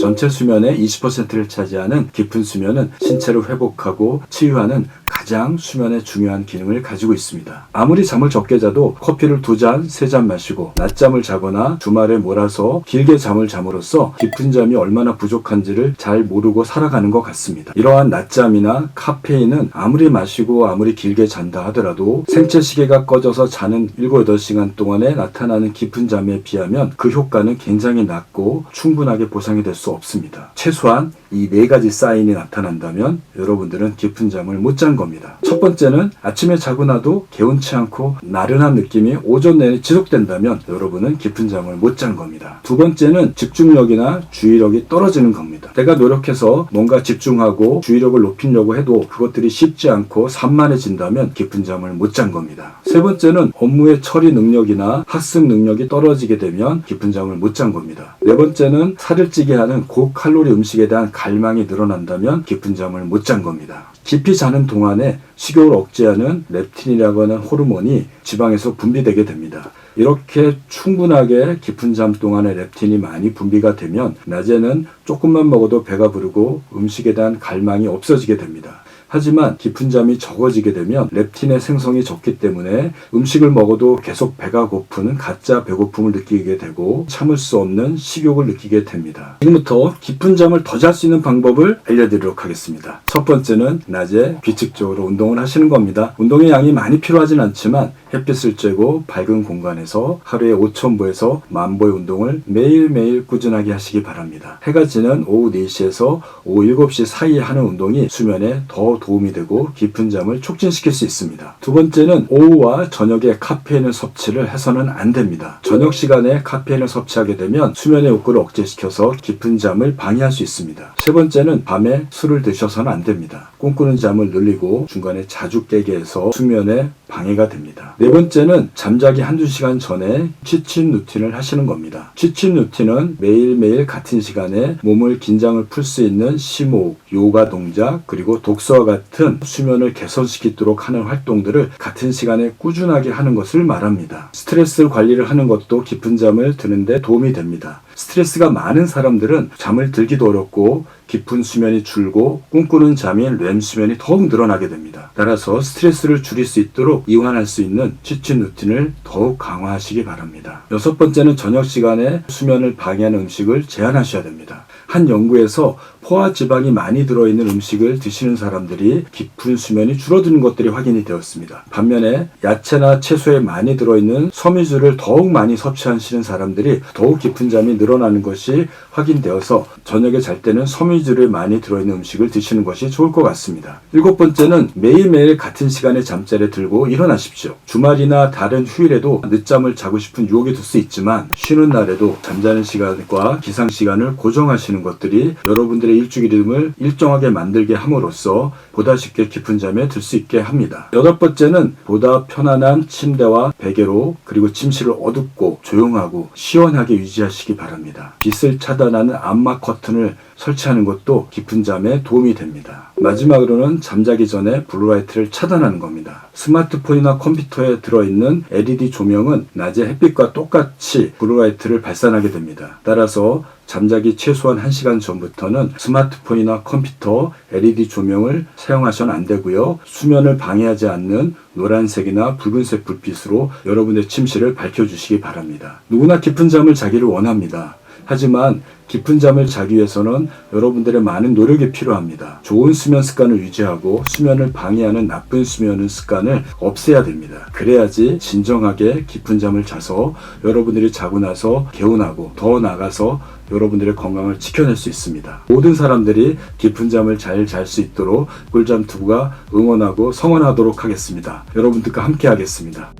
전체 수면의 20%를 차지하는 깊은 수면은 신체를 회복하고 치유하는 가장 수면에 중요한 기능을 가지고 있습니다. 아무리 잠을 적게 자도 커피를 두 잔, 세 잔 마시고 낮잠을 자거나 주말에 몰아서 길게 잠을 잠으로써 깊은 잠이 얼마나 부족한지를 잘 모르고 살아가는 것 같습니다. 이러한 낮잠이나 카페인은 아무리 마시고 아무리 길게 잔다 하더라도 생체 시계가 꺼져서 자는 7, 8시간 동안에 나타나는 깊은 잠에 비하면 그 효과는 굉장히 낮고 충분하게 보상이 될 수 없습니다. 최소한 이 네 가지 사인이 나타난다면 여러분들은 깊은 잠을 못 잔 겁니다. 첫 번째는 아침에 자고 나도 개운치 않고 나른한 느낌이 오전 내내 지속된다면 여러분은 깊은 잠을 못 잔 겁니다. 두 번째는 집중력이나 주의력이 떨어지는 겁니다. 내가 노력해서 뭔가 집중하고 주의력을 높이려고 해도 그것들이 쉽지 않고 산만해진다면 깊은 잠을 못 잔 겁니다. 세 번째는 업무의 처리 능력이나 학습 능력이 떨어지게 되면 깊은 잠을 못 잔 겁니다. 네 번째는 살을 찌게 하는 고칼로리 음식에 대한 갈망이 늘어난다면 깊은 잠을 못 잔 겁니다. 깊이 자는 동안에 식욕을 억제하는 렙틴이라고 하는 호르몬이 지방에서 분비되게 됩니다. 이렇게 충분하게 깊은 잠 동안에 렙틴이 많이 분비가 되면 낮에는 조금만 먹어도 배가 부르고 음식에 대한 갈망이 없어지게 됩니다. 하지만 깊은 잠이 적어지게 되면 렙틴의 생성이 적기 때문에 음식을 먹어도 계속 배가 고프는 가짜 배고픔을 느끼게 되고 참을 수 없는 식욕을 느끼게 됩니다. 지금부터 깊은 잠을 더 잘 수 있는 방법을 알려드리도록 하겠습니다. 첫 번째는 낮에 규칙적으로 운동을 하시는 겁니다. 운동의 양이 많이 필요하진 않지만 햇빛을 쬐고 밝은 공간에서 하루에 5,000보에서 만보의 운동을 매일매일 꾸준하게 하시기 바랍니다. 해가 지는 오후 4시에서 오후 7시 사이에 하는 운동이 수면에 더 도움이 되고 깊은 잠을 촉진시킬 수 있습니다. 두 번째는 오후와 저녁에 카페인을 섭취를 해서는 안 됩니다. 저녁 시간에 카페인을 섭취하게 되면 수면의 욕구를 억제시켜서 깊은 잠을 방해할 수 있습니다. 세 번째는 밤에 술을 드셔서는 안 됩니다. 꿈꾸는 잠을 늘리고 중간에 자주 깨게 해서 수면에 방해가 됩니다. 네 번째는 잠자기 한두 시간 전에 취침 루틴을 하시는 겁니다. 취침 루틴은 매일매일 같은 시간에 몸을 긴장을 풀 수 있는 심호흡, 요가 동작, 그리고 독서와 같은 수면을 개선시키도록 하는 활동들을 같은 시간에 꾸준하게 하는 것을 말합니다. 스트레스 관리를 하는 것도 깊은 잠을 드는데 도움이 됩니다. 스트레스가 많은 사람들은 잠을 들기도 어렵고 깊은 수면이 줄고 꿈꾸는 잠이 렘 수면이 더욱 늘어나게 됩니다. 따라서 스트레스를 줄일 수 있도록 이완할 수 있는 취침 루틴을 더욱 강화하시기 바랍니다. 여섯 번째는 저녁 시간에 수면을 방해하는 음식을 제한하셔야 됩니다. 한 연구에서 포화 지방이 많이 들어있는 음식을 드시는 사람들이 깊은 수면이 줄어드는 것들이 확인이 되었습니다. 반면에 야채나 채소에 많이 들어있는 섬유질을 더욱 많이 섭취하시는 사람들이 더욱 깊은 잠이 늘어 나는 것이 확인되어서 저녁에 잘 때는 섬유질을 많이 들어있는 음식을 드시는 것이 좋을 것 같습니다. 일곱 번째는 매일매일 같은 시간에 잠자리에 들고 일어나십시오. 주말이나 다른 휴일에도 늦잠을 자고 싶은 유혹이 들 수 있지만 쉬는 날에도 잠자는 시간과 기상 시간을 고정하시는 것들이 여러분들의 일주일 리듬을 일정하게 만들게 함으로써 보다 쉽게 깊은 잠에 들 수 있게 합니다. 여덟 번째는 보다 편안한 침대와 베개로 그리고 침실을 어둡고 조용하고 시원하게 유지하시기 바랍니다. 빛을 차단하는 암막 커튼을 설치하는 것도 깊은 잠에 도움이 됩니다. 마지막으로는 잠자기 전에 블루라이트를 차단하는 겁니다. 스마트폰이나 컴퓨터에 들어있는 LED 조명은 낮에 햇빛과 똑같이 블루라이트를 발산하게 됩니다. 따라서 잠자기 최소한 1시간 전부터는 스마트폰이나 컴퓨터 LED 조명을 사용하셔는 안 되고요. 수면을 방해하지 않는 노란색이나 붉은색 불빛으로 여러분의 침실을 밝혀주시기 바랍니다. 누구나 깊은 잠을 자기를 원합니다. 하지만 깊은 잠을 자기 위해서는 여러분들의 많은 노력이 필요합니다. 좋은 수면 습관을 유지하고 수면을 방해하는 나쁜 수면 습관을 없애야 됩니다. 그래야지 진정하게 깊은 잠을 자서 여러분들이 자고 나서 개운하고 더 나가서 여러분들의 건강을 지켜낼 수 있습니다. 모든 사람들이 깊은 잠을 잘 잘 수 있도록 꿀잠 투구가 응원하고 성원하도록 하겠습니다. 여러분들과 함께 하겠습니다.